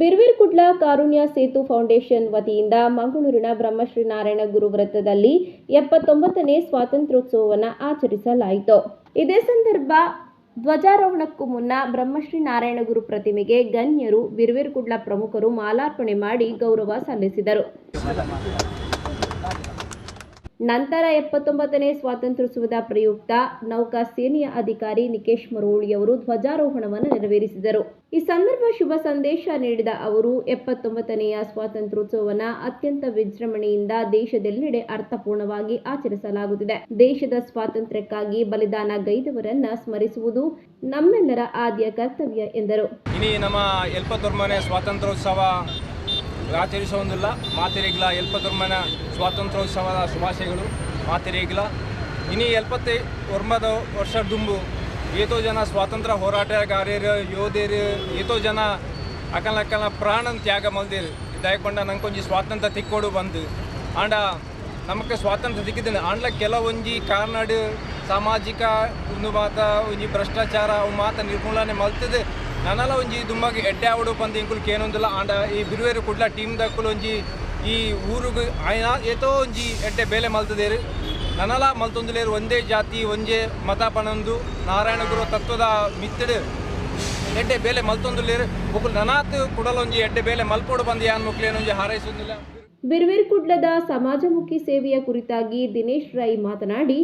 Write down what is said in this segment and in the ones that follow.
ಬಿರ್ವಿರ್ಕುಡ್ಲ ಕಾರುಣ್ಯ Setu foundation ವತಿಯಿಂದ ಮಂಗಳೂರಿನ ಬ್ರಹ್ಮಶ್ರೀ ನಾರಾಯಣ ಗುರು ವೃತ್ತದಲ್ಲಿ ಎಪ್ಪತ್ತೊಂಬತ್ತನೇ ಸ್ವಾತಂತ್ರ್ಯೋತ್ಸವವನ್ನು ಆಚರಿಸಲಾಯಿತು. ಇದೇ ಸಂದರ್ಭ ಧ್ವಜಾರೋಹಣಕ್ಕೂ ಮುನ್ನ ಬ್ರಹ್ಮಶ್ರೀ ನಾರಾಯಣ ಗುರು ಪ್ರತಿಮೆಗೆ ಗಣ್ಯರು ಬಿರ್ವಿರ್ಕುಡ್ಲ ಪ್ರಮುಖರು ಮಾಲಾರ್ಪಣೆ ಮಾಡಿ ಗೌರವ ಸಲ್ಲಿಸಿದರು. ನಂತರ ಎಪ್ಪತ್ತೊಂಬತ್ತನೇ ಸ್ವಾತಂತ್ರ್ಯೋತ್ಸವದ ಪ್ರಯುಕ್ತ ನೌಕಾ ಸೇನೆಯ ಅಧಿಕಾರಿ ನಿಕೇಶ್ ಮರೋಳಿಯವರು ಧ್ವಜಾರೋಹಣವನ್ನು ನೆರವೇರಿಸಿದರು. ಈ ಸಂದರ್ಭ ಶುಭ ಸಂದೇಶ ನೀಡಿದ ಅವರು, ಎಪ್ಪತ್ತೊಂಬತ್ತನೆಯ ಸ್ವಾತಂತ್ರ್ಯೋತ್ಸವವನ್ನು ಅತ್ಯಂತ ವಿಜೃಂಭಣೆಯಿಂದ ದೇಶದೆಲ್ಲೆಡೆ ಅರ್ಥಪೂರ್ಣವಾಗಿ ಆಚರಿಸಲಾಗುತ್ತಿದೆ. ದೇಶದ ಸ್ವಾತಂತ್ರ್ಯಕ್ಕಾಗಿ ಬಲಿದಾನ ಗೈದವರನ್ನ ಸ್ಮರಿಸುವುದು ನಮ್ಮೆಲ್ಲರ ಆದ್ಯ ಕರ್ತವ್ಯ ಎಂದರು. ನಮ್ಮ ಸ್ವಾತಂತ್ರ್ಯೋತ್ಸವ ಆಚರಿಸುವುದಿಲ್ಲ ಎಲ್ಪ ಎಲ್ಪತ್ತೊಂಬನ ಸ್ವಾತಂತ್ರ್ಯೋತ್ಸವದ ಶುಭಾಶಯಗಳು. ಮಾತೆರೆಗ್ಲ, ಇನಿ ಎಲ್ಪತ್ತೆ ವರ್ಮದ ವರ್ಷ ದುಂಬು. ಏತೋ ಜನ ಸ್ವಾತಂತ್ರ್ಯ ಹೋರಾಟಗಾರರು ಯೋಧರು, ಏತೋ ಜನ ಅಕಲ ಅಕಲ ಪ್ರಾಣ ತ್ಯಾಗ ಮಲ್ದಿರು. ದಯಕೊಂಡ ನಂಗೊಂಜಿ ಸ್ವಾತಂತ್ರ್ಯ ತಿಕ್ಕೋಡು ಬಂದು. ಆಂಡ ನಮಗೆ ಸ್ವಾತಂತ್ರ್ಯ ಸಿಕ್ಕಿದ್ದೇನೆ. ಆಂಡ್ಲ ಕೆಲವೊಂಜಿ ಕಾರ್ನಾಡು, ಸಾಮಾಜಿಕ ಒಂದು ಮಾತ ಒಂಜಿ ಭ್ರಷ್ಟಾಚಾರ ಅವು ಮಾತ ನಿರ್ಮೂಲನೆ ಮಲ್ತದೆ. ನನಲ ಒಂಜಿ ದುಮ್ಮಗೆ ಎಡ್ಡೆ ಆವಡು ಬಂದು ಇಂಕುಲ್ ಕೇನೊಂದಿಲ್ಲ. ಆಂಡ ಈ ಬಿರುವೇರು ಕುಡ್ಲ ಟೀಮ್ ದಕ್ಕುಲು ಒಂಜಿ ಈ ಊರುಗು ಆಯ್ನ ಏತೋ ಒಂಜಿ ಎಡ್ಡೆ ಬೇಲೆ ಮಲ್ತದೇರು. ನನಲ ಮಲ್ತೊಂದುಲೇರು ಒಂದೇ ಜಾತಿ ಒಂದೇ ಮತ ಪಣಂದು ನಾರಾಯಣ ಗುರು ತತ್ವದ ಮಿತ್ತಡು ಎಡ್ಡೆ ಬೇಲೆ ಮಲ್ತೊಂದುಲೇರು. ಒಕ್ಕಲು ನನಾತ್ ಕುಡಲೊಂಜಿ ಎಡ್ಡೆ ಬೇಲೆ ಮಲ್ಪೋಡು ಬಂದು ಯಾನ್ ಮುಕ್ಲೇನೊಂಜಿ ಹಾರೈಸೊಂದಿಲ್ಲ. ಬಿರ್ವಿರ್ಕುಡ್ಲದ ಸಮಾಜಮುಖಿ ಸೇವೆಯ ಕುರಿತಾಗಿ ದಿನೇಶ್ ರೈ ಮಾತನಾಡಿ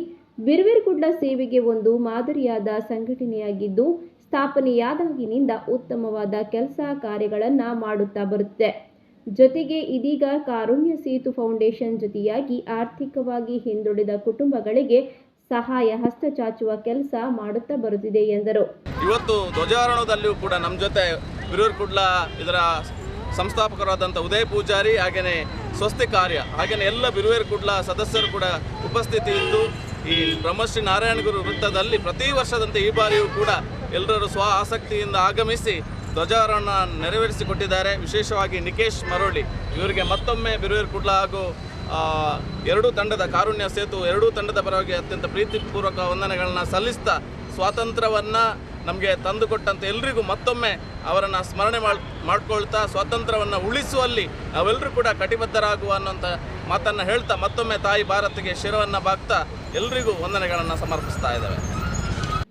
ಬಿರ್ವಿರ್ಕುಡ್ಲ ಸೇವೆಗೆ ಒಂದು ಮಾದರಿಯಾದ ಸಂಘಟನೆಯಾಗಿದ್ದು ಸ್ಥಾಪನೆಯಾದಾಗಿನಿಂದ ಉತ್ತಮವಾದ ಕೆಲಸ ಕಾರ್ಯಗಳನ್ನು ಮಾಡುತ್ತಾ ಬರುತ್ತೆ. ಜೊತೆಗೆ ಇದೀಗ ಕಾರುಣ್ಯ ಸೇತು ಫೌಂಡೇಶನ್ ಜೊತೆಯಾಗಿ ಆರ್ಥಿಕವಾಗಿ ಹಿಂದುಳಿದ ಕುಟುಂಬಗಳಿಗೆ ಸಹಾಯ ಹಸ್ತ ಚಾಚುವ ಕೆಲಸ ಮಾಡುತ್ತಾ ಬರುತ್ತಿದೆ ಎಂದರು. ಇವತ್ತು ಧ್ವಜಾರೋಹಣದಲ್ಲಿಯೂ ಕೂಡ ನಮ್ಮ ಜೊತೆ ಬಿರೂರ್ ಕುಡ್ಲ ಇದರ ಸಂಸ್ಥಾಪಕರಾದಂಥ ಉದಯ್ ಪೂಜಾರಿ ಹಾಗೆಯೇ ಸ್ವಸ್ತಿ ಕಾರ್ಯ ಹಾಗೆಯೇ ಎಲ್ಲ ಬಿರುವೇರ್ ಕುಡ್ಲ ಸದಸ್ಯರು ಕೂಡ ಉಪಸ್ಥಿತಿ ಇದ್ದು ಈ ಬ್ರಹ್ಮಶ್ರೀ ನಾರಾಯಣ ಗುರು ವೃತ್ತದಲ್ಲಿ ಪ್ರತಿ ವರ್ಷದಂತೆ ಈ ಬಾರಿಯೂ ಕೂಡ ಎಲ್ಲರೂ ಸ್ವ ಆಸಕ್ತಿಯಿಂದ ಆಗಮಿಸಿ ಧ್ವಜಾರೋಹಣ ನೆರವೇರಿಸಿಕೊಟ್ಟಿದ್ದಾರೆ. ವಿಶೇಷವಾಗಿ ನಿಕೇಶ್ ಮರೋಳಿ ಇವರಿಗೆ ಮತ್ತೊಮ್ಮೆ ಬಿರುವೇರ್ ಕುಡ್ಲ ಹಾಗೂ ಎರಡೂ ತಂಡದ ಕಾರುಣ್ಯ ಸೇತು, ಎರಡೂ ತಂಡದ ಪರವಾಗಿ ಅತ್ಯಂತ ಪ್ರೀತಿಪೂರ್ವಕ ವಂದನೆಗಳನ್ನು ಸಲ್ಲಿಸ್ತಾ, ಸ್ವಾತಂತ್ರ್ಯವನ್ನು ನಮಗೆ ತಂದುಕೊಟ್ಟಂತ ಎಲ್ರಿಗೂ ಮತ್ತೊಮ್ಮೆ ಅವರನ್ನು ಸ್ಮರಣೆ ಮಾಡ್, ಮಾಡ್ಕೊಳ್ತಾ ಸ್ವಾತಂತ್ರ್ಯವನ್ನು ಉಳಿಸುವಲ್ಲಿ ನಾವೆಲ್ಲರೂ ಕೂಡ ಕಟಿಬದ್ಧರಾಗುವ ಅನ್ನೋಂಥ ಮಾತನ್ನು ಹೇಳ್ತಾ ಮತ್ತೊಮ್ಮೆ ತಾಯಿ ಭಾರತಿಗೆ ಶಿರವನ್ನು ಬಾಗ್ತಾ ಎಲ್ರಿಗೂ ವಂದನೆಗಳನ್ನು ಸಮರ್ಪಿಸ್ತಾ ಇದ್ದಾವೆ.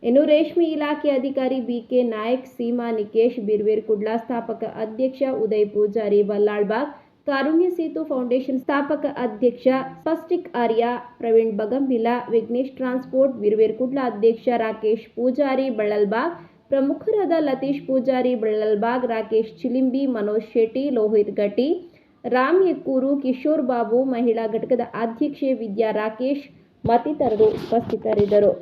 ಇನ್ನು ರೇಷ್ಮೆ ಇಲಾಖೆ ಅಧಿಕಾರಿ ಬಿ ಕೆ ನಾಯಕ್, ಸೀಮಾ ನಿಕೇಶ್, ಬಿರ್ವೇರ್ ಕುಡ್ಲಾ, ಸ್ಥಾಪಕ ಅಧ್ಯಕ್ಷ ಉದಯ್ ಪೂಜಾರಿ ಬಲ್ಲಾಳ್ಬಾಗ್ ಕಾರುಣ್ಯ ಸೇತು ಫೌಂಡೇಶನ್ ಸ್ಥಾಪಕ ಅಧ್ಯಕ್ಷ ಸ್ಪಸ್ಟಿಕ್ ಆರ್ಯ, ಪ್ರವೀಣ್ ಬಗಂಬಿಲ, ವಿಘ್ನೇಶ್ ಟ್ರಾನ್ಸ್ಪೋರ್ಟ್ ವಿರ್ವೇರ್ಕುಡ್ಲ ಅಧ್ಯಕ್ಷ ರಾಕೇಶ್ ಪೂಜಾರಿ ಬಳ್ಳಲ್ಬಾಗ್ ಪ್ರಮುಖರಾದ ಲತೀಶ್ ಪೂಜಾರಿ ಬಳ್ಳಲ್ಬಾಗ್ ರಾಕೇಶ್ ಚಿಲಿಂಬಿ, ಮನೋಜ್ ಶೆಟ್ಟಿ, ಲೋಹಿತ್ ಗಟ್ಟಿ, ರಾಮ್ ಯಕ್ಕೂರು, ಕಿಶೋರ್ ಬಾಬು, ಮಹಿಳಾ ಘಟಕದ ಅಧ್ಯಕ್ಷೆ ವಿದ್ಯಾ ರಾಕೇಶ್ ಮತ್ತಿತರರು ಉಪಸ್ಥಿತರಿದ್ದರು.